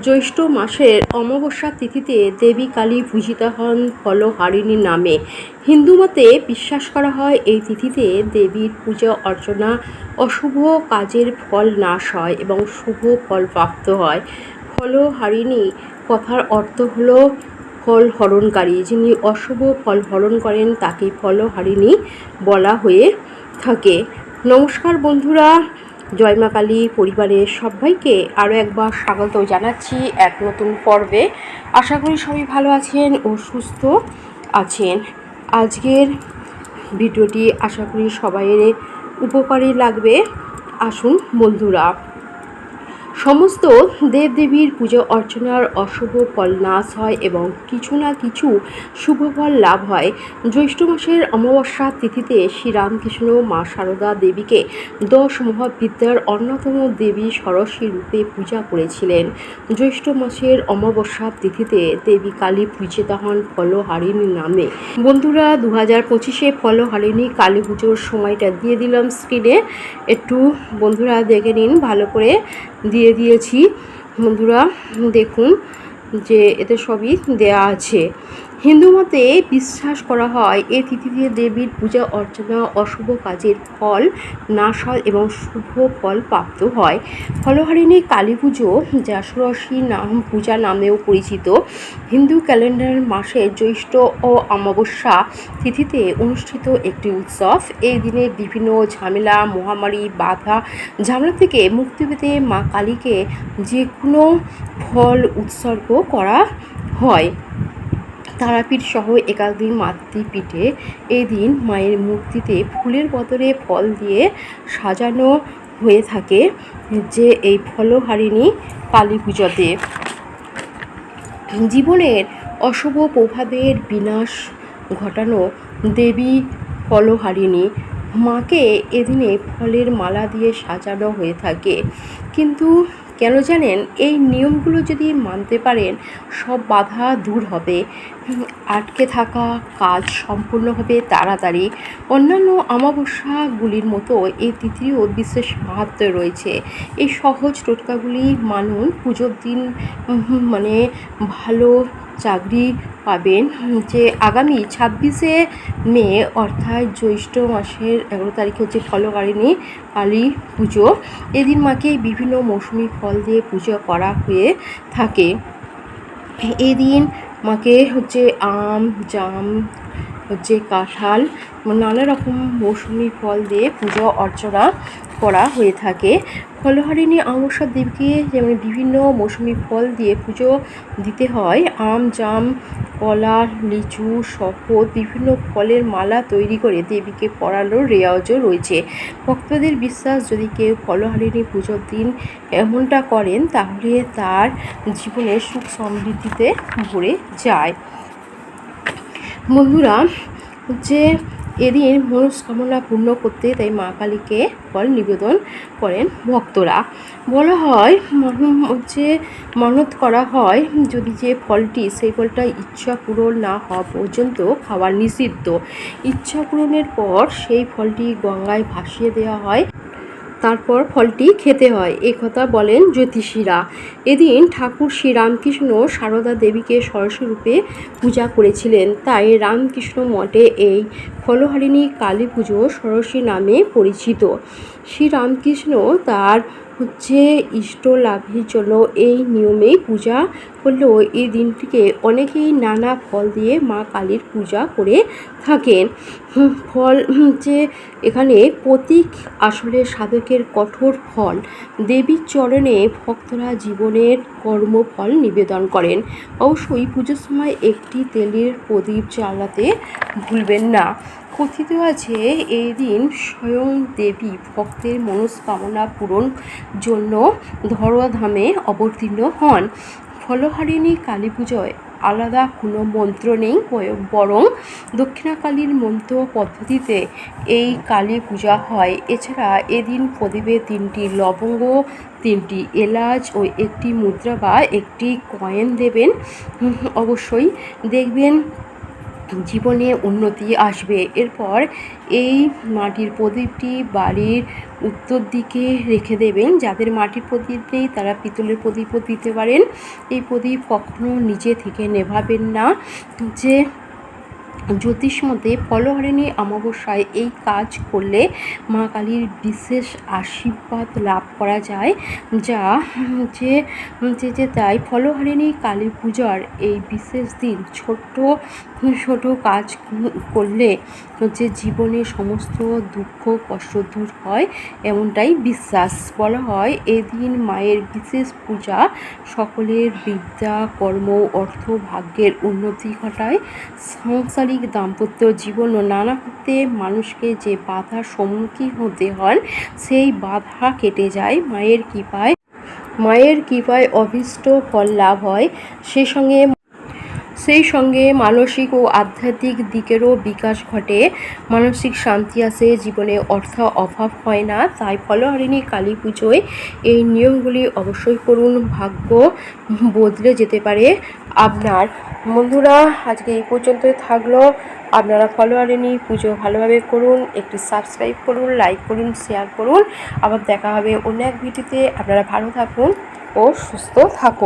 জ্যৈষ্ঠ মাসের অমাবস্যা তিথিতে দেবী কালী পূজিতা হন ফলহারিণী নামে। হিন্দু মতে বিশ্বাস করা হয়, এই তিথিতে দেবীর পূজা, অর্চনা, অশুভ কাজের ফল নাশ হয় এবং শুভ ফল প্রাপ্ত হয়। ফলহারিণী কথার অর্থ হল ফল হরণকারী। যিনি অশুভ ফল হরণ করেন তাকে ফলহারিণী বলা হয়ে থাকে। নমস্কার বন্ধুরা জয় মা কালী পরিবারের সবাইকে আরও একবার স্বাগত জানাচ্ছি এক নতুন পর্বে। আশা করি সবাই ভালো আছেন ও সুস্থ আছেন। আজকের ভিডিওটি আশা করি সবাইয়ের উপকারী লাগবে। আসুন বন্ধুরা। সমস্ত দেবদেবীর পুজো অর্চনার অশুভ ফল নাশ হয় এবং কিছু না কিছু শুভ ফল লাভ হয়। জ্যৈষ্ঠ মাসের অমাবস্যা তিথিতে শ্রীরামকৃষ্ণ মা সারদা দেবীকে দশ মহাবিদ্যার অন্যতম দেবী সরস্বী রূপে পূজা করেছিলেন। জ্যৈষ্ঠ মাসের অমাবস্যা তিথিতে দেবী কালী পূজিত হন ফলহারিণী নামে। বন্ধুরা দু হাজার পঁচিশে ফলহারিণী কালী পুজোর সময়টা দিয়ে দিলাম স্ক্রিনে একটু বন্ধুরা দেখে নিন, ভালো করে দিয়ে দিয়েছি। বন্ধুরা দেখুন যে এতে সবই দেয়া আছে। হিন্দু মতে বিশ্বাস করা হয় এই তিথিতে দেবীর পূজা, অর্চনা, অশুভ কাজের ফল নাশ হয় এবং শুভ ফল প্রাপ্ত হয়। ফলহারিণী কালী পুজো জাসরসী নাম, পূজা নামেও পরিচিত। হিন্দু ক্যালেন্ডার মাসে জ্যৈষ্ঠ ও অমাবস্যা তিথিতে অনুষ্ঠিত একটি উৎসব। এই দিনে বিভিন্ন ঝামেলা, মহামারী, বাধা, ঝামেলা থেকে মুক্তি পেতে মা কালীকে যে কোনো ফল উৎসর্গ করা হয়। তারাপীঠ সহ একাধিক মাতৃপীঠে এই দিন মায়ের মূর্তিতে ফুলের বদলে ফল দিয়ে সাজানো হয়ে থাকে যে এই ফলহারিণী কালী পুজোতে জীবনের অশুভ প্রভাবের বিনাশ ঘটানো দেবী ফলহারিণী মাকে এদিনে ফলের মালা দিয়ে সাজানো হয়ে থাকে। কিন্তু কেন জানেন, এই নিয়মগুলো যদি মানতে পারেন, সব বাধা দূর হবে। আটকে থাকা কাজ সম্পূর্ণ হবে তাড়াতাড়ি। অন্যান্য অমাবস্যাগুলির মতো এই তিথিও বিশেষ মাহাত্ম রয়েছে। এই সহজ টোটকাগুলি মানুন, পুজোর দিন মানে ভালো চাকরি পাবেন যে আগামী ছাব্বিশে মে, অর্থাৎ জ্যৈষ্ঠ মাসের এগারো তারিখে হচ্ছে ফলকারিণী কালী পুজো। এদিন মাকে বিভিন্ন মৌসুমি ফল দিয়ে পুজো করা হয়ে থাকে। এদিন মাকে হচ্ছে আম, জাম, হচ্ছে কাঁঠাল, নানা রকম মৌসুমি ফল দিয়ে পুজো, অর্চনা করা হয়ে থাকে। ফলহারিণী অমাবস্যার দেবীকে যেমন বিভিন্ন মৌসুমি ফল দিয়ে পুজো দিতে হয়, আম, জাম, কলা, লিচু শপথ বিভিন্ন ফলের মালা তৈরি করে দেবীকে পড়ানোর রেওয়াজও রয়েছে। ভক্তদের বিশ্বাস, যদি কেউ ফলহারিণী পুজোর দিন এমনটা করেন, তাহলে তার জীবনে সুখ সমৃদ্ধিতে ভরে যায়। বন্ধুরা যে এদিন মনস্কামনা পূর্ণ করতে তাই মা কালীকে ফল নিবেদন করেন ভক্তরা। বলা হয় যে মানত করা হয়, যদি যে ফলটি সেই ফলটা ইচ্ছা পূরণ না হওয়া পর্যন্ত খাওয়া নিষিদ্ধ। ইচ্ছা পূরণের পর সেই ফলটি গঙ্গায় ভাসিয়ে দেওয়া হয়। তারপর ফলটি খেতে হয়। কথা বলেন জ্যোতিষীরা। এদিন ঠাকুর শ্রীরামকৃষ্ণ সারদা দেবীকে সরস্বরূপে পূজা করেছিলেন। তাই রামকৃষ্ণ মঠে এই ফলহারিণী কালী পুজো সরস্বী নামে পরিচিত। শ্রীরামকৃষ্ণ তার হচ্ছে ইষ্ট লাভের জন্য এই নিয়মেই পূজা করলেও এই দিনটিকে অনেকেই নানা ফল দিয়ে মা কালীর পূজা করে থাকেন। ফল যে এখানে প্রতীক আসলে সাধকের কঠোর ফল। দেবীর চরণে ভক্তরা জীবনের কর্মফল নিবেদন করেন। অবশ্যই পুজোর সময় একটি তেলের প্রদীপ জ্বালাতে ভুলবেন না। কথিত আছে, এই দিন স্বয়ং দেবী ভক্তের মনস্কামনা পূরণ জন্য ধরোধামে অবতীর্ণ হন। ফলহারিণী কালী পুজোয় আলাদা কোনো মন্ত্র নেই বরং দক্ষিণাকালীর মন্ত্র পদ্ধতিতে এই কালী পূজা হয়। এছাড়া এদিন প্রদীপে তিনটি লবঙ্গ, তিনটি এলাচ ও একটি মুদ্রা বা একটি কয়েন দেবেন। অবশ্যই দেখবেন জীবনে উন্নতি আসবে। এরপর এই মাটির প্রদীপটি বাড়ির উত্তর দিকে রেখে দেবেন। যাদের মাটির প্রদীপ নেই, তারা পিতলের প্রদীপও দিতে পারেন। এই প্রদীপ কখনো নিজে থেকে নেভাবেন না। যে জ্যোতিষ মতে, ফলহারিণী অমাবস্যায় এই কাজ করলে মা কালীর বিশেষ আশীর্বাদ লাভ করা যায়। যা যে যে যে, তাই ফলহারিণী কালী পূজার এই বিশেষ দিন ছোট্ট ছোট কাজ করলে হচ্ছে জীবনে সমস্ত দুঃখ, কষ্ট দূর হয়, এমনটাই বিশ্বাস বলা হয়। এদিন মায়ের বিশেষ পূজা সকলের বিদ্যা, কর্ম, অর্থ, ভাগ্যের উন্নতি ঘটায়। সাংসারিক দাম্পত্য জীবন ও নানা ক্ষেত্রে মানুষকে যে বাধার সম্মুখীন হতে হন সেই বাধা কেটে যায় মায়ের কৃপায়। মায়ের কৃপায় অভীষ্ট ফল লাভ হয়। সেই সঙ্গে সেই সঙ্গে মানসিক ও আধ্যাত্মিক দিকেরও বিকাশ ঘটে। মানসিক শান্তি আসে জীবনে অর্থ অভাব হয় না, তাই ফলহারিণী কালী পুজোয় এই নিয়মগুলি অবশ্যই করুন। ভাগ্য বদলে যেতে পারে আপনার। বন্ধুরা, আজকে এই পর্যন্তই থাকল। আপনারা ফলোয়ারিনী পুজো ভালোভাবে করুন, একটু সাবস্ক্রাইব করুন লাইক করুন শেয়ার করুন। আবার দেখা হবে অন্য এক ভিডিওতে আপনারা ভালো থাকুন ও সুস্থ থাকুন।